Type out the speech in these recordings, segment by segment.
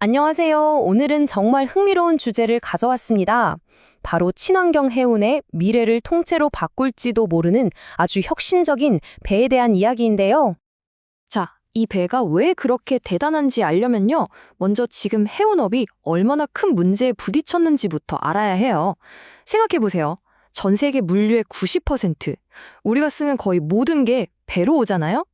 안녕하세요. 오늘은 정말 흥미로운 주제를 가져왔습니다. 바로 친환경 해운의 미래를 통째로 바꿀지도 모르는 아주 혁신적인 배에 대한 이야기인데요. 자, 이 배가 왜 그렇게 대단한지 알려면요. 먼저 지금 해운업이 얼마나 큰 문제에 부딪혔는지부터 알아야 해요. 생각해보세요. 전 세계 물류의 90%, 우리가 쓰는 거의 모든 게 배로 오잖아요?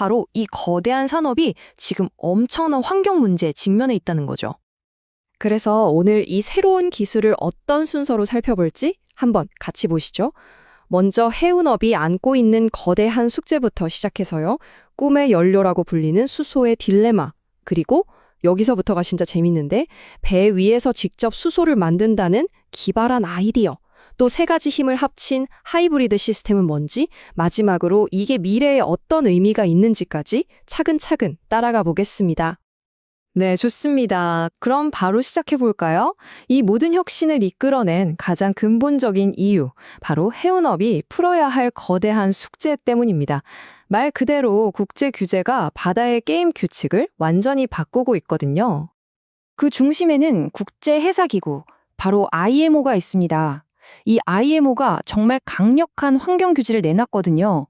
바로 이 거대한 산업이 지금 엄청난 환경 문제에 직면해 있다는 거죠. 그래서 오늘 이 새로운 기술을 어떤 순서로 살펴볼지 한번 같이 보시죠. 먼저 해운업이 안고 있는 거대한 숙제부터 시작해서요. 꿈의 연료라고 불리는 수소의 딜레마. 그리고 여기서부터가 진짜 재밌는데 배 위에서 직접 수소를 만든다는 기발한 아이디어. 또 세 가지 힘을 합친 하이브리드 시스템은 뭔지 마지막으로 이게 미래에 어떤 의미가 있는지까지 차근차근 따라가 보겠습니다. 네, 좋습니다. 그럼 바로 시작해 볼까요? 이 모든 혁신을 이끌어낸 가장 근본적인 이유, 바로 해운업이 풀어야 할 거대한 숙제 때문입니다. 말 그대로 국제 규제가 바다의 게임 규칙을 완전히 바꾸고 있거든요. 그 중심에는 국제해사기구, 바로 IMO가 있습니다. 이 IMO가 정말 강력한 환경 규제를 내놨거든요.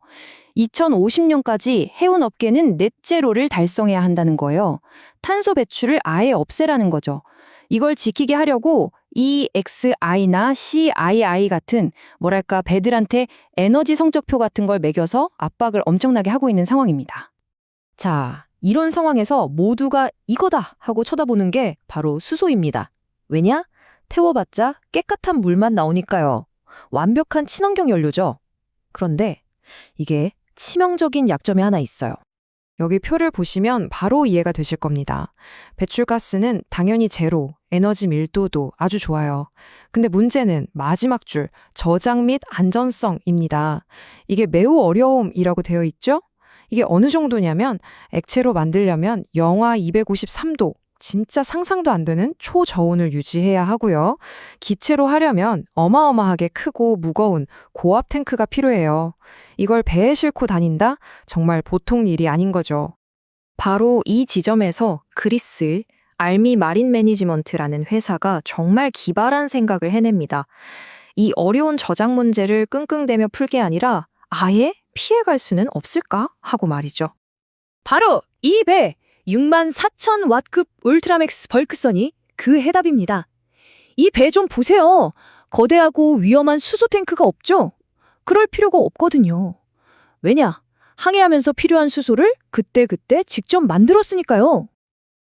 2050년까지 해운 업계는 넷제로를 달성해야 한다는 거예요. 탄소 배출을 아예 없애라는 거죠. 이걸 지키게 하려고 EXI나 CII 같은 뭐랄까 배들한테 에너지 성적표 같은 걸 매겨서 압박을 엄청나게 하고 있는 상황입니다. 자, 이런 상황에서 모두가 이거다 하고 쳐다보는 게 바로 수소입니다. 왜냐? 태워봤자 깨끗한 물만 나오니까요. 완벽한 친환경 연료죠. 그런데 이게 치명적인 약점이 하나 있어요. 여기 표를 보시면 바로 이해가 되실 겁니다. 배출가스는 당연히 제로, 에너지 밀도도 아주 좋아요. 근데 문제는 마지막 줄, 저장 및 안전성입니다. 이게 매우 어려움이라고 되어 있죠? 이게 어느 정도냐면 액체로 만들려면 영하 253도, 진짜 상상도 안 되는 초저온을 유지해야 하고요. 기체로 하려면 어마어마하게 크고 무거운 고압 탱크가 필요해요. 이걸 배에 싣고 다닌다? 정말 보통 일이 아닌 거죠. 바로 이 지점에서 그리스 알미 마린 매니지먼트라는 회사가 정말 기발한 생각을 해냅니다. 이 어려운 저장 문제를 끙끙대며 풀게 아니라 아예 피해갈 수는 없을까 하고 말이죠. 바로 이 배! 6만 4천 왓급 울트라맥스 벌크선이 그 해답입니다. 이 배 좀 보세요. 거대하고 위험한 수소 탱크가 없죠? 그럴 필요가 없거든요. 왜냐? 항해하면서 필요한 수소를 그때 그때 직접 만들었으니까요.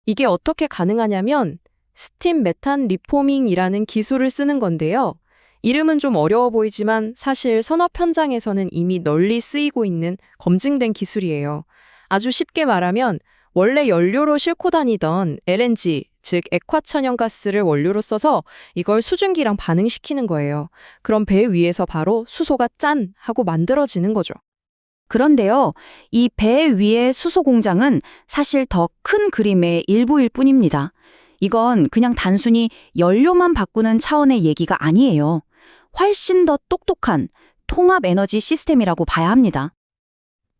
이게 어떻게 가능하냐면 스팀 메탄 리포밍이라는 기술을 쓰는 건데요. 이름은 좀 어려워 보이지만 사실 산업 현장에서는 이미 널리 쓰이고 있는 검증된 기술이에요. 아주 쉽게 말하면 원래 연료로 싣고 다니던 LNG, 즉 액화천연가스를 원료로 써서 이걸 수증기랑 반응시키는 거예요. 그럼 배 위에서 바로 수소가 짠 하고 만들어지는 거죠. 그런데요, 이 배 위의 수소 공장은 사실 더 큰 그림의 일부일 뿐입니다. 이건 그냥 단순히 연료만 바꾸는 차원의 얘기가 아니에요. 훨씬 더 똑똑한 통합 에너지 시스템이라고 봐야 합니다.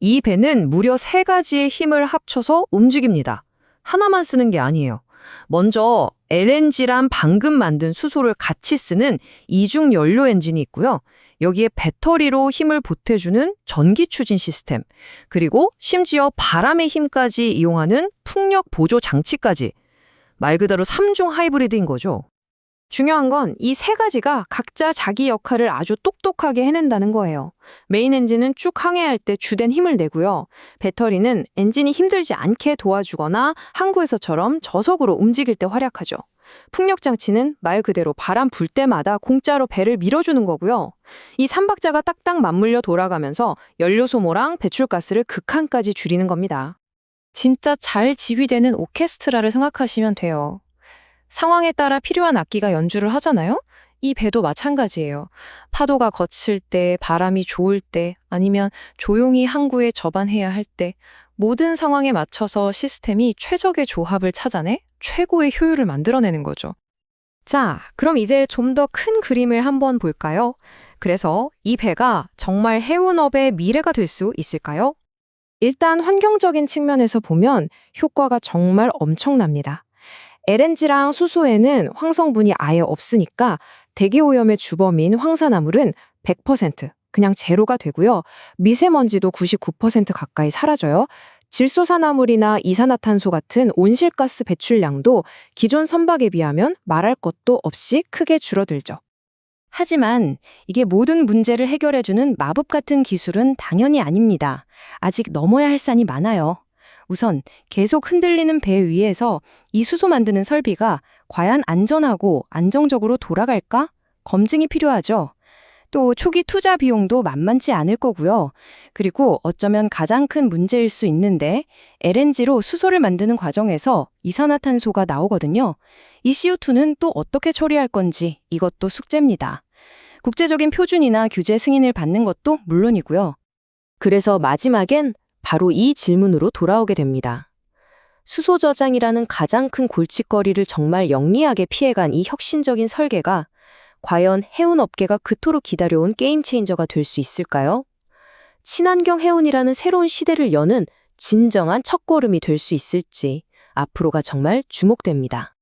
이 배는 무려 세 가지의 힘을 합쳐서 움직입니다. 하나만 쓰는 게 아니에요. 먼저 LNG란 방금 만든 수소를 같이 쓰는 이중 연료 엔진이 있고요. 여기에 배터리로 힘을 보태주는 전기 추진 시스템, 그리고 심지어 바람의 힘까지 이용하는 풍력 보조 장치까지. 말 그대로 삼중 하이브리드인 거죠. 중요한 건 이 세 가지가 각자 자기 역할을 아주 똑똑하게 해낸다는 거예요. 메인 엔진은 쭉 항해할 때 주된 힘을 내고요. 배터리는 엔진이 힘들지 않게 도와주거나 항구에서처럼 저속으로 움직일 때 활약하죠. 풍력 장치는 말 그대로 바람 불 때마다 공짜로 배를 밀어주는 거고요. 이 삼박자가 딱딱 맞물려 돌아가면서 연료 소모랑 배출가스를 극한까지 줄이는 겁니다. 진짜 잘 지휘되는 오케스트라를 생각하시면 돼요. 상황에 따라 필요한 악기가 연주를 하잖아요? 이 배도 마찬가지예요. 파도가 거칠 때, 바람이 좋을 때, 아니면 조용히 항구에 접안해야 할 때, 모든 상황에 맞춰서 시스템이 최적의 조합을 찾아내 최고의 효율을 만들어내는 거죠. 자, 그럼 이제 좀 더 큰 그림을 한번 볼까요? 그래서 이 배가 정말 해운업의 미래가 될 수 있을까요? 일단 환경적인 측면에서 보면 효과가 정말 엄청납니다. LNG랑 수소에는 황성분이 아예 없으니까 대기오염의 주범인 황산화물은 100% 그냥 제로가 되고요. 미세먼지도 99% 가까이 사라져요. 질소산화물이나 이산화탄소 같은 온실가스 배출량도 기존 선박에 비하면 말할 것도 없이 크게 줄어들죠. 하지만 이게 모든 문제를 해결해주는 마법 같은 기술은 당연히 아닙니다. 아직 넘어야 할 산이 많아요. 우선 계속 흔들리는 배 위에서 이 수소 만드는 설비가 과연 안전하고 안정적으로 돌아갈까? 검증이 필요하죠. 또 초기 투자 비용도 만만치 않을 거고요. 그리고 어쩌면 가장 큰 문제일 수 있는데 LNG로 수소를 만드는 과정에서 이산화탄소가 나오거든요. 이 CO2는 또 어떻게 처리할 건지 이것도 숙제입니다. 국제적인 표준이나 규제 승인을 받는 것도 물론이고요. 그래서 마지막엔 바로 이 질문으로 돌아오게 됩니다. 수소 저장이라는 가장 큰 골칫거리를 정말 영리하게 피해간 이 혁신적인 설계가 과연 해운 업계가 그토록 기다려온 게임 체인저가 될 수 있을까요? 친환경 해운이라는 새로운 시대를 여는 진정한 첫걸음이 될 수 있을지 앞으로가 정말 주목됩니다.